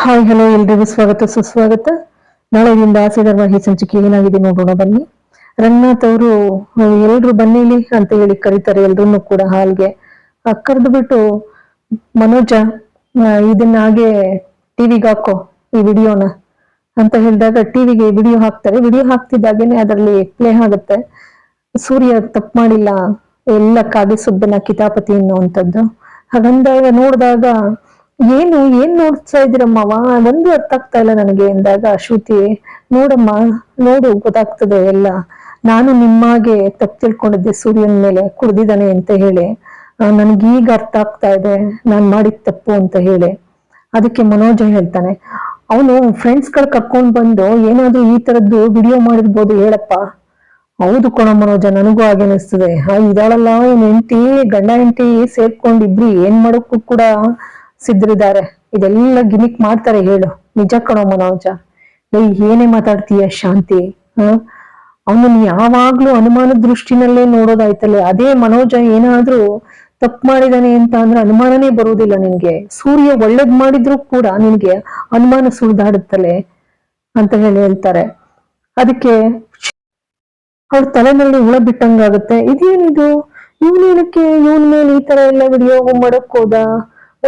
Hi, hello, ಎಲ್ರಿಗೂ ಸ್ವಾಗತ, ಸುಸ್ವಾಗತ. ನಾಳೆಯಿಂದ ಈ ಸಂಚಿಕೆ ಏನಾಗಿದೆ ನೋಡೋಣ ಬನ್ನಿ. ರಂಗನಾಥ್ ಅವರು ಎಲ್ರು ಬನ್ನಿಲಿ ಅಂತ ಹೇಳಿ ಕರೀತಾರೆ. ಎಲ್ರನ್ನೂ ಕೂಡ ಹಾಲ್ಗೆ. ಕರೆದು ಬಿಟ್ಟು ಮನೋಜ ಇದನ್ನ ಹಾಗೆ ಟಿವಿಗೆ ಹಾಕೋ ಈ ವಿಡಿಯೋನ ಅಂತ ಹೇಳಿದಾಗ ಟಿವಿಗೆ ವಿಡಿಯೋ ಹಾಕ್ತಾರೆ. ವಿಡಿಯೋ ಹಾಕ್ತಿದ್ದಾಗೇನೆ ಅದರಲ್ಲಿ ಪ್ಲೇ ಆಗುತ್ತೆ. ಸೂರ್ಯ ತಪ್ಪು ಮಾಡಿಲ್ಲ, ಎಲ್ಲ ಕಾಗೆ ಸುಬ್ಬನ ಕಿತಾಪತಿ ಅನ್ನುವಂಥದ್ದು ಹಾಗಂದಾಗ ನೋಡಿದಾಗ ಏನು, ಏನ್ ನೋಡ್ತಾ ಇದ್ದೀರಮ್ಮವ ಒಂದು ಅರ್ಥ ಆಗ್ತಾ ಇಲ್ಲ ನನಗೆ ಎಂದಾಗ ಶ್ರುತಿ, ನೋಡಮ್ಮ, ನೋಡು, ಗೊತ್ತಾಗ್ತದೆ ಎಲ್ಲ. ನಾನು ನಿಮ್ಮಾಗೆ ತಪ್ಪು ತಿಳ್ಕೊಂಡಿದ್ದೆ, ಸೂರ್ಯನ ಮೇಲೆ ಕುಡ್ದಿದ್ದಾನೆ ಅಂತ ಹೇಳಿ. ನನಗೀಗ ಅರ್ಥ ಆಗ್ತಾ ಇದೆ, ನಾನ್ ಮಾಡಿದ ತಪ್ಪು ಅಂತ ಹೇಳಿ. ಅದಕ್ಕೆ ಮನೋಜ ಹೇಳ್ತಾನೆ, ಅವನು ಫ್ರೆಂಡ್ಸ್ಗಳ ಕರ್ಕೊಂಡ್ ಬಂದು ಏನಾದ್ರು ಈ ತರದ್ದು ವಿಡಿಯೋ ಮಾಡಿರ್ಬೋದು ಹೇಳಪ್ಪ. ಹೌದು ಕೊಣ ಮನೋಜ, ನನಗೂ ಹಾಗೆ ಅನಿಸ್ತದೆ. ಇದಾಳಲ್ಲ ಇನ್ ಹೆಂಡತಿ, ಗಂಡ, ಹೆಂಡತಿ ಸೇರ್ಕೊಂಡಿದ್ರಿ ಏನ್ ಮಾಡೋಕ್ಕೂ ಕೂಡ ಸಿದ್ಧರಿದ್ದಾರೆ. ಇದೆಲ್ಲ ಗಿಮಿಕ್ ಮಾಡ್ತಾರೆ ಹೇಳು. ನಿಜ ಕಣೋ ಮನೋಜ. ಏಯ್ ಏನೇ ಮಾತಾಡ್ತೀಯ ಶಾಂತಿ? ಹ? ಅವನು ಯಾವಾಗ್ಲೂ ಅನುಮಾನ ದೃಷ್ಟಿನಲ್ಲೇ ನೋಡೋದಾಯ್ತಲ್ಲ. ಅದೇ ಮನೋಜ ಏನಾದ್ರೂ ತಪ್ಪು ಮಾಡಿದಾನೆ ಅಂತ ಅಂದ್ರೆ ಅನುಮಾನನೇ ಬರುವುದಿಲ್ಲ ನಿನ್ಗೆ. ಸೂರ್ಯ ಒಳ್ಳೇದ್ ಮಾಡಿದ್ರು ಕೂಡ ನಿನ್ಗೆ ಅನುಮಾನ ಸುಳಿದಾಡುತ್ತಲೆ ಅಂತ ಹೇಳಿ ಹೇಳ್ತಾರೆ. ಅದಕ್ಕೆ ಅವ್ರ ತಲೆನಲ್ಲಿ ಹುಳ ಬಿಟ್ಟಂಗಾಗುತ್ತೆ. ಇದೇನಿದು? ಇವನೇನಕ್ಕೆ? ಇವನ್ ಮೇಲೆ ಈ ತರ ಎಲ್ಲ ವಿಡಿಯೋ ಮಾಡಕ್ ಹೋದ?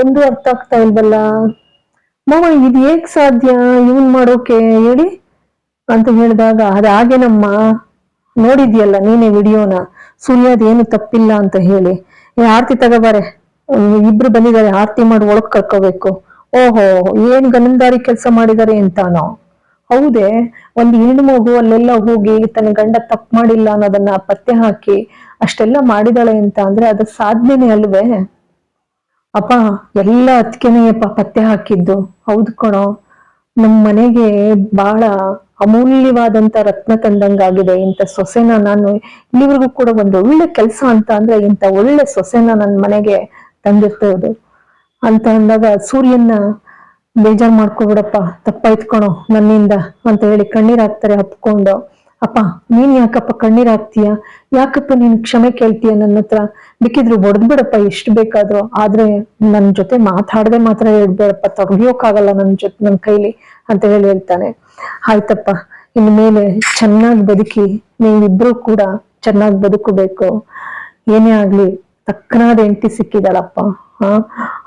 ಒಂದು ಅರ್ಥ ಆಗ್ತಾ ಇಲ್ವಲ್ಲ? ಮಾವ, ಇದು ಹೇಗ್ ಸಾಧ್ಯ? ಇವನ್ ಮಾಡೋಕೆ ಹೇಳಿ ಅಂತ ಹೇಳಿದಾಗ, ಅದು ಹಾಗೇನಮ್ಮ ನೋಡಿದ್ಯಲ್ಲ, ನೀನೆ ವಿಡಿಯೋನ. ಸೂರ್ಯ ಏನು ತಪ್ಪಿಲ್ಲ ಅಂತ ಹೇಳಿ. ಏ, ಆರ್ತಿ ತಗೋಬಾರೆ. ಇಬ್ರು ಬಂದಿದ್ದಾರೆ, ಆರ್ತಿ ಮಾಡಿ ಒಳಗ್ ಕರ್ಕೋಬೇಕು. ಓಹೋ, ಏನ್ ಗನಂದಾರಿ ಕೆಲಸ ಮಾಡಿದಾರೆ ಅಂತಾನೋ? ಹೌದೇ, ಒಂದು ಹೆಣ್ಣು ಮಗು ಅಲ್ಲೆಲ್ಲ ಹೋಗಿ ತನ್ನ ಗಂಡ ತಪ್ಪು ಮಾಡಿಲ್ಲ ಅನ್ನೋದನ್ನ ಪತ್ತೆ ಹಾಕಿ ಅಷ್ಟೆಲ್ಲ ಮಾಡಿದಾಳೆ ಅಂತ ಅಂದ್ರೆ ಅದು ಸಾಧ್ಯನೇ ಅಲ್ವೇ? ಅಪ್ಪ, ಎಲ್ಲ ಅದಕ್ಕೆನೆಯಪ್ಪ ಪತ್ತೆ ಹಾಕಿದ್ದು. ಹೌದು ಕಣೋ, ನಮ್ ಮನೆಗೆ ಬಹಳ ಅಮೂಲ್ಯವಾದಂತ ರತ್ನ ತಂದಂಗಾಗಿದೆ. ಇಂಥ ಸೊಸೆನ ನಾನು ಇಲ್ಲಿವರೆಗೂ ಕೂಡ ಒಂದು ಒಳ್ಳೆ ಕೆಲಸ ಅಂತ ಅಂದ್ರೆ ಇಂಥ ಒಳ್ಳೆ ಸೊಸೆನ ನನ್ನ ಮನೆಗೆ ತಂದಿರ್ತದೆ ಅಂತ ಅಂದಾಗ ಸೂರ್ಯನ ಬೇಜಾರ್ ಮಾಡ್ಕೊಬಿಡಪ್ಪ, ತಪ್ಪಾಯ್ತು ಕಣೋ ನನ್ನಿಂದ ಅಂತ ಹೇಳಿ ಕಣ್ಣೀರ್ ಹಾಕ್ತಾರೆ ಹಪ್ಕೊಂಡು ಅಪ್ಪ, ನೀನ್ ಯಾಕಪ್ಪ ಕಣ್ಣೀರ್ ಹಾಕ್ತೀಯ? ಯಾಕಪ್ಪ ನೀನ್ ಕ್ಷಮೆ ಕೇಳ್ತೀಯ ನನ್ನ ಹತ್ರ? ಬೇಕಿದ್ರು ಬಿಡಪ್ಪ ಎಷ್ಟು ಬೇಕಾದ್ರೂ. ಆದ್ರೆ ನನ್ ಜೊತೆ ಮಾತಾಡದೆ ಮಾತ್ರ ಹೇಳ್ಬೇಡಪ್ಪ ತೆಗಿಯೋಕ್ಕಾಗಲ್ಲ ನನ್ ಜೊತೆ ನನ್ ಕೈಲಿ ಅಂತ ಹೇಳಿ ಹೇಳ್ತಾನೆ. ಆಯ್ತಪ್ಪ ಇನ್ ಮೇಲೆ ಚೆನ್ನಾಗಿ ಬದುಕಿ, ನೀವಿಬ್ರು ಕೂಡ ಚೆನ್ನಾಗಿ ಬದುಕಬೇಕು. ಏನೇ ಆಗ್ಲಿ, ತಕ್ಕನಾದ ಹೆಂಡತಿ ಸಿಕ್ಕಿದಾಳಪ್ಪ.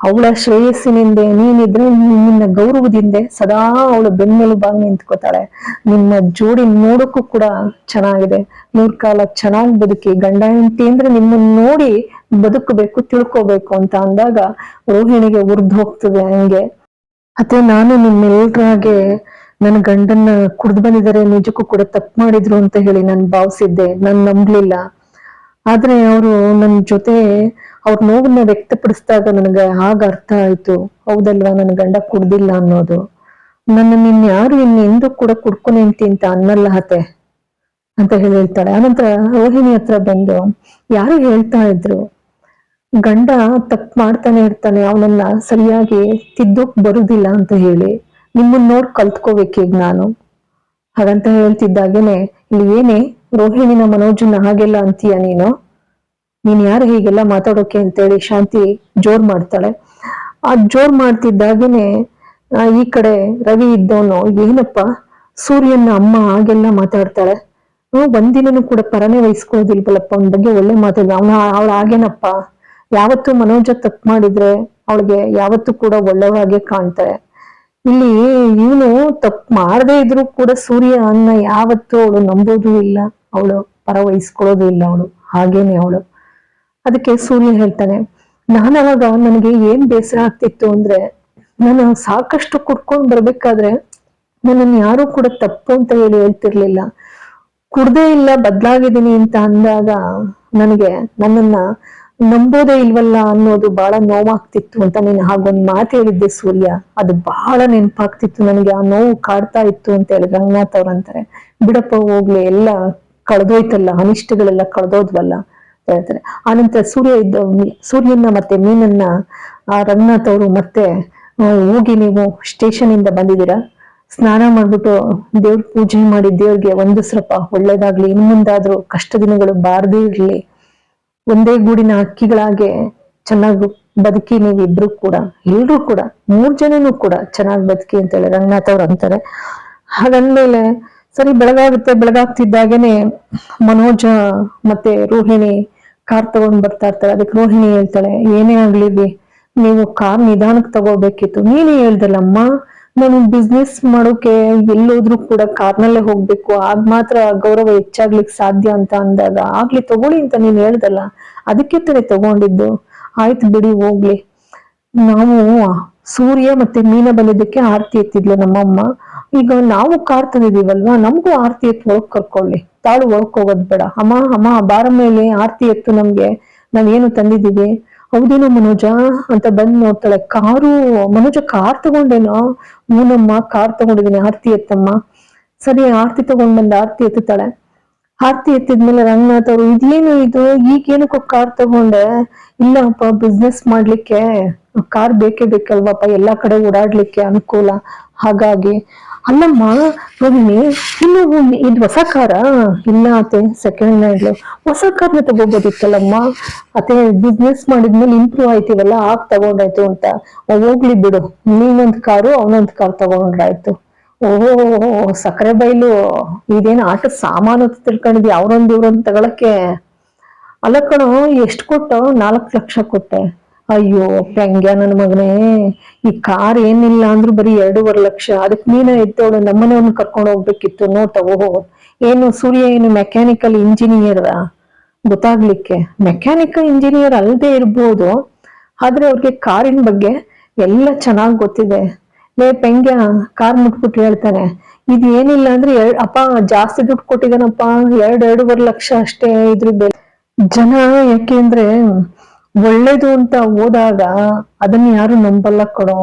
ಅವಳ ಶ್ರೇಯಸ್ಸಿನಿಂದ ನೀನಿದ್ರೆ ನಿನ್ನ ಗೌರವದಿಂದ ಸದಾ ಅವಳು ಬೆನ್ನೆಲುಬಾಗಿ ನಿಂತ್ಕೋತಾಳೆ. ನಿಮ್ಮ ಜೋಡಿ ನೋಡೋಕ್ಕೂ ಕೂಡ ಚೆನ್ನಾಗಿದೆ. ನೂರ್ ಕಾಲ ಚೆನ್ನಾಗಿ ಬದುಕಿ, ಗಂಡ ಹೆಂಡತಿ ಅಂದ್ರೆ ನಿಮ್ಮನ್ನ ನೋಡಿ ಬದುಕಬೇಕು, ತಿಳ್ಕೋಬೇಕು ಅಂತ ಅಂದಾಗ ರೋಹಿಣಿಗೆ ಉರ್ದು ಹೋಗ್ತದೆ ಹಂಗೆ. ಮತ್ತೆ ನಾನು ನಿಮ್ಮೆಲ್ರಾಗೆ ನನ್ನ ಗಂಡನ್ನ ಕುಡ್ದು ಬಂದಿದ್ದಾರೆ, ನಿಜಕ್ಕೂ ಕೂಡ ತಪ್ಪು ಮಾಡಿದ್ರು ಅಂತ ಹೇಳಿ ನಾನು ಭಾವಿಸಿದ್ದೆ. ನಾನು ನಂಬ್ಲಿಲ್ಲ. ಆದ್ರೆ ಅವರು ನನ್ನ ಜೊತೆ ಅವ್ರ ನೋವನ್ನ ವ್ಯಕ್ತಪಡಿಸಿದಾಗ ನನಗೆ ಆಗ ಅರ್ಥ ಆಯ್ತು, ಹೌದಲ್ವಾ ನನ್ನ ಗಂಡ ಕುಡ್ದಿಲ್ಲ ಅನ್ನೋದು. ನನ್ನ ನಿನ್ನ ಯಾರು ಇನ್ನೆಂದೂ ಕೂಡ ಕುಡ್ಕೊನೆ ಅಂತ ಅನ್ನಲ್ಲ ಹತೆ ಅಂತ ಹೇಳಿ ಹೇಳ್ತಾಳೆ. ಆನಂತರ ರೋಹಿಣಿ ಹತ್ರ ಬಂದು, ಯಾರು ಹೇಳ್ತಾ ಇದ್ರು, ಗಂಡ ತಪ್ಪು ಮಾಡ್ತಾನೆ ಇರ್ತಾನೆ, ಅವನನ್ನ ಸರಿಯಾಗಿ ತಿದ್ದೋಕ್ ಬರುದಿಲ್ಲ ಅಂತ ಹೇಳಿ, ನಿಮ್ಮನ್ನ ನೋಡ್ ಕಲ್ತ್ಕೋಬೇಕೀಗ ನಾನು. ಹಾಗಂತ ಹೇಳ್ತಿದ್ದಾಗೇನೆ, ಇಲ್ಲಿ ಏನೇ, ರೋಹಿಣಿನ ಮನೋಜನ್ನ ಹಾಗೆಲ್ಲ ಅಂತೀಯ ನೀನು? ನೀನ್ ಯಾರು ಹೀಗೆಲ್ಲ ಮಾತಾಡೋಕೆ ಅಂತೇಳಿ ಶಾಂತಿ ಜೋರ್ ಮಾಡ್ತಾಳೆ. ಆ ಜೋರ್ ಮಾಡ್ತಿದ್ದಾಗೇನೆ ಈ ಕಡೆ ರವಿ ಇದ್ದವನು, ಏನಪ್ಪ, ಸೂರ್ಯನ ಅಮ್ಮ ಹಾಗೆಲ್ಲ ಮಾತಾಡ್ತಾಳೆ. ಒಂದಿನೂ ಕೂಡ ಪರನೇ ವಹಿಸ್ಕೊಳ್ಳೋದಿಲ್ವಲ್ಲಪ್ಪ, ಅವನ ಬಗ್ಗೆ ಒಳ್ಳೆ ಮಾತಾಡ ಅವನ, ಅವಳ ಹಾಗೇನಪ್ಪ, ಯಾವತ್ತು ಮನೋಜ ತಪ್ಪು ಮಾಡಿದ್ರೆ ಅವಳಿಗೆ ಯಾವತ್ತು ಕೂಡ ಒಳ್ಳೆವಾಗೆ ಕಾಣ್ತಾರೆ ಇಲ್ಲಿ ಇವನು ತಪ್ಪು ಮಾಡದೇ ಇದ್ರೂ ಕೂಡ ಸೂರ್ಯ ಅನ್ನ ಯಾವತ್ತೂ ಅವಳು ನಂಬೋದು ಇಲ್ಲ, ಅವಳು ಪರ ವಹಿಸ್ಕೊಳ್ಳೋದು ಇಲ್ಲ ಅವಳು, ಹಾಗೇನೆ ಅವಳು. ಅದಕ್ಕೆ ಸೂರ್ಯ ಹೇಳ್ತಾನೆ ನಾನು ಅವಾಗ ನನಗೆ ಏನ್ ಬೇಸರ ಆಗ್ತಿತ್ತು ಅಂದ್ರೆ ನಾನು ಸಾಕಷ್ಟು ಕುಡ್ಕೊಂಡ್ ಬರ್ಬೇಕಾದ್ರೆ ನನ್ನನ್ನು ಯಾರು ಕೂಡ ತಪ್ಪು ಅಂತ ಹೇಳಿ ಹೇಳ್ತಿರ್ಲಿಲ್ಲ. ಕುಡ್ದೇ ಇಲ್ಲ, ಬದ್ಲಾಗಿದ್ದೀನಿ ಅಂತ ಅಂದಾಗ ನನಗೆ ನನ್ನನ್ನ ನಂಬೋದೇ ಇಲ್ವಲ್ಲ ಅನ್ನೋದು ಬಹಳ ನೋವಾಗ್ತಿತ್ತು ಅಂತ ನೀನು ಹಾಗೊಂದು ಮಾತು ಹೇಳಿದ್ದೆ ಸೂರ್ಯ. ಅದು ಬಹಳ ನೆನಪಾಗ್ತಿತ್ತು ನನಗೆ, ಆ ನೋವು ಕಾಡ್ತಾ ಇತ್ತು ಅಂತ ಹೇಳಿ ರಂಗನಾಥ್ ಅವ್ರಂತಾರೆ ಬಿಡಪ್ಪ ಹೋಗ್ಲಿ, ಎಲ್ಲ ಕಳ್ದೋಯ್ತಲ್ಲ, ಅನಿಷ್ಟಗಳೆಲ್ಲ ಕಳೆದೋದ್ವಲ್ಲ. ಅಂತ ಇರ್ತಾರೆ ಆನಂತರ ಸೂರ್ಯ ಇದ್ದ ಸೂರ್ಯನ ಮತ್ತೆ ಮೀನನ್ನ, ಆ ರಂಗನಾಥ್ ಅವರು ಮತ್ತೆ ಹೋಗಿ ನೀವು ಸ್ಟೇಷನ್ ಇಂದ ಬಂದಿದ್ದೀರಾ? ಸ್ನಾನ ಮಾಡ್ಬಿಟ್ಟು ದೇವ್ರ ಪೂಜೆ ಮಾಡಿ ದೇವ್ರಿಗೆ ಒಂದು ಸ್ವಲ್ಪ ಒಳ್ಳೇದಾಗ್ಲಿ ಇನ್ ಮುಂದಾದ್ರೂ ಕಷ್ಟ ದಿನಗಳು ಬಾರದೇ ಇರ್ಲಿ. ಒಂದೇ ಗೂಡಿನ ಅಕ್ಕಿಗಳಾಗೆ ಚೆನ್ನಾಗಿ ಬದುಕಿ ನೀವಿಬ್ರು ಕೂಡ, ಎಲ್ರು ಕೂಡ, ಮೂರ್ ಜನನು ಕೂಡ ಚೆನ್ನಾಗಿ ಬದುಕಿ ಅಂತೇಳಿ ರಂಗನಾಥ್ ಅವ್ರು ಅಂತಾರೆ. ಹಾಗಂದ್ಮೇಲೆ ಸರಿ, ಬೆಳಗಾಗುತ್ತೆ, ಬೆಳಗಾಗ್ತಿದ್ದಾಗೇನೆ ಮನೋಜ ಮತ್ತೆ ರೋಹಿಣಿ ಕಾರ್ ತಗೊಂಡ್ ಬರ್ತಾ ಇರ್ತಾರೆ. ಅದಕ್ಕೆ ರೋಹಿಣಿ ಹೇಳ್ತಾಳೆ, ಏನೇ ಆಗ್ಲಿ ನೀವು ಕಾರ್ ನಿಧಾನಕ್ಕೆ ತಗೋಬೇಕಿತ್ತು. ನೀನೇ ಹೇಳ್ದಲ್ಲಮ್ಮ ನಾನು ಬಿಸ್ನೆಸ್ ಮಾಡೋಕೆ ಎಲ್ಲೋದ್ರೂ ಕೂಡ ಕಾರ್ನಲ್ಲೇ ಹೋಗ್ಬೇಕು. ಆಗ ಮಾತ್ರ ಗೌರವ ಹೆಚ್ಚಾಗ್ಲಿಕ್ಕೆ ಸಾಧ್ಯ ಅಂತ ಅಂದಾಗ, ಆಗ್ಲಿ ತಗೊಳ್ಳಿ ಅಂತ ನೀನ್ ಹೇಳ್ದಲ್ಲ, ಅದಕ್ಕೆ ತಾನೇ ತಗೊಂಡಿದ್ದು. ಆಯ್ತು ಬಿಡಿ, ಹೋಗ್ಲಿ. ನಾವು ಸೂರ್ಯ ಮತ್ತೆ ಮೀನ ಬಂದಿದ್ದಕ್ಕೆ ಆರತಿ ಎತ್ತಿದ್ಲು ನಮ್ಮಮ್ಮ. ಈಗ ನಾವು ಕಾರ್ ತಂದಿದೀವಲ್ವಾ ನಮಗೂ ಆರತಿ ಎತ್ತಿ ಒಳಗ್ ಕರ್ಕೊಳ್ಳಿ. ತಾಳು ಒಳಕ್ ಹೋಗೋದ್ ಬೇಡ. ಅಮ್ಮ ಅಮ್ಮ, ಬಾರ ಮೇಲೆ ಆರತಿ ಎತ್ತು ನಮ್ಗೆ. ನಾವೇನು ತಂದಿದ್ದೀವಿ? ಹೌದೇನೋ ಮನೋಜ? ಅಂತ ಬಂದ್ ನೋಡ್ತಾಳೆ. ಕಾರು, ಮನೋಜ ಕಾರ್ ತಗೊಂಡೇನೋ? ಮೂನಮ್ಮ ಕಾರ್ ತಗೊಂಡಿದೀನಿ ಆರತಿ ಎತ್ತಮ್ಮ. ಸರಿ, ಆರತಿ ತಗೊಂಡ್ ಬಂದ್ ಆರತಿ ಎತ್ತುತ್ತಾಳೆ. ಆರತಿ ಎತ್ತಿದ್ಮೇಲೆ ರಂಗನಾಥ್ ಅವರು, ಇದೇನು ಇದು? ಈಗೇನಕ್ಕೂ ಕಾರ್ ತಗೊಂಡೆ? ಇಲ್ಲಪ್ಪ ಬಿಸ್ನೆಸ್ ಮಾಡ್ಲಿಕ್ಕೆ. ಕಾರ್ ಬೇಕೇ ಬೇಕಲ್ವಪ್ಪ, ಎಲ್ಲಾ ಕಡೆ ಓಡಾಡ್ಲಿಕ್ಕೆ ಅನುಕೂಲ. ಹಾಗಾಗಿ, ಅಲ್ಲಮ್ಮ ಮಮ್ಮಿ ಇನ್ನು ಇದು ಹೊಸ ಕಾರ ಇಲ್ಲ ಅತ್ತೆ ಸೆಕೆಂಡ್ ಹ್ಯಾಂಡ್ ಹೊಸ ಕಾರ್ನ ತಗೋಬೋದಿತ್ತಲ್ಲಮ್ಮ? ಅತ್ತೆ ಬಿಸ್ನೆಸ್ ಮಾಡಿದ್ಮೇಲೆ ಇಂಪ್ರೂವ್ ಆಯ್ತೀವಲ್ಲ, ಆಗ ತಗೊಂಡಾಯ್ತು ಅಂತ. ಹೋಗ್ಲಿ ಬಿಡು. ನೀನೊಂದ್ ಕಾರು, ಅವನೊಂದ್ ಕಾರ್ ತಗೊಂಡ್ರಾಯ್ತು ಓ ಸಕ್ಕರೆ ಬೈಲು. ಇದೇನು ಆಟದ ಸಾಮಾನು ತಿಳ್ಕೊಂಡಿದ್ವಿ ಅವ್ರೊಂದ್ ಇವ್ರೊಂದ್ ತಗೊಳಕ್ಕೆ. ಅಲ್ಲ ಕಣೋ, ಎಷ್ಟು ಕೊಟ್ಟು? ನಾಲ್ಕು ಲಕ್ಷ ಕೊಟ್ಟೆ. ಅಯ್ಯೋ ಹೆಂಗ ನನ್ನ ಮಗನೇ. ಈ ಕಾರ್ ಏನಿಲ್ಲ ಅಂದ್ರೂ ಬರೀ ಎರಡೂವರೆ ಲಕ್ಷ. ಅದಕ್ಕೆ ನೀನು ಎದ್ದೋಳು, ನಮ್ಮನೆಯವ್ನ ಕರ್ಕೊಂಡು ಹೋಗ್ಬೇಕಿತ್ತು ನೋ ತಗೋ ಏನು ಸೂರ್ಯ, ಏನು ಮೆಕ್ಯಾನಿಕಲ್ ಇಂಜಿನಿಯರ್ ಗೊತ್ತಾಗ್ಲಿಕ್ಕೆ. ಮೆಕ್ಯಾನಿಕಲ್ ಇಂಜಿನಿಯರ್ ಅಲ್ಲದೆ ಇರ್ಬೋದು. ಆದ್ರೆ ಅವ್ರಿಗೆ ಕಾರಿನ ಬಗ್ಗೆ ಎಲ್ಲ ಚೆನ್ನಾಗ್ ಗೊತ್ತಿದೆ. ಲೇ ಪೆಂಗ್ಯ, ಕಾರ್ ಮುಟ್ಬಿಟ್ಟು ಹೇಳ್ತಾನೆ. ಇದು ಏನಿಲ್ಲ ಅಂದ್ರೆ ಎರಡ್ ಅಪ್ಪ, ಜಾಸ್ತಿ ದುಡ್ಡು ಕೊಟ್ಟಿದ್ದಾನಪ್ಪ. ಎರಡ್, ಎರಡೂವರೆ ಲಕ್ಷ ಅಷ್ಟೇ ಇದ್ರ ಬೆಲೆ. ಜನ ಯಾಕೆಂದ್ರೆ ಒಳ್ಳೇದು ಅಂತ ಹೋದಾಗ ಅದನ್ನ ಯಾರು ನಂಬಲ್ಲ ಕೊಡೋ.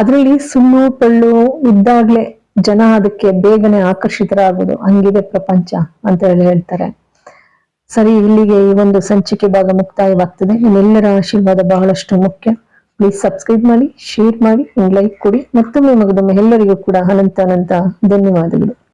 ಅದ್ರಲ್ಲಿ ಸುಳ್ಳು ಪಳ್ಳು ಇದ್ದಾಗ್ಲೇ ಜನ ಅದಕ್ಕೆ ಬೇಗನೆ ಆಕರ್ಷಿತರಾಗೋದು ಹಂಗಿದೆ ಪ್ರಪಂಚ ಅಂತ ಹೇಳಿ ಹೇಳ್ತಾರೆ. ಸರಿ, ಇಲ್ಲಿಗೆ ಈ ಒಂದು ಸಂಚಿಕೆ ಭಾಗ ಮುಕ್ತಾಯವಾಗ್ತದೆ. ನಿಮ್ಮೆಲ್ಲರ ಆಶೀರ್ವಾದ ಬಹಳಷ್ಟು ಮುಖ್ಯ. ಪ್ಲೀಸ್ ಸಬ್ಸ್ಕ್ರೈಬ್ ಮಾಡಿ ಶೇರ್ ಮಾಡಿ ಲೈಕ್ ಕೊಡಿ. ಮತ್ತೊಮ್ಮೆ ಮಗದೊಮ್ಮೆ ಎಲ್ಲರಿಗೂ ಕೂಡ ಅನಂತ ಅನಂತ ಧನ್ಯವಾದಗಳು.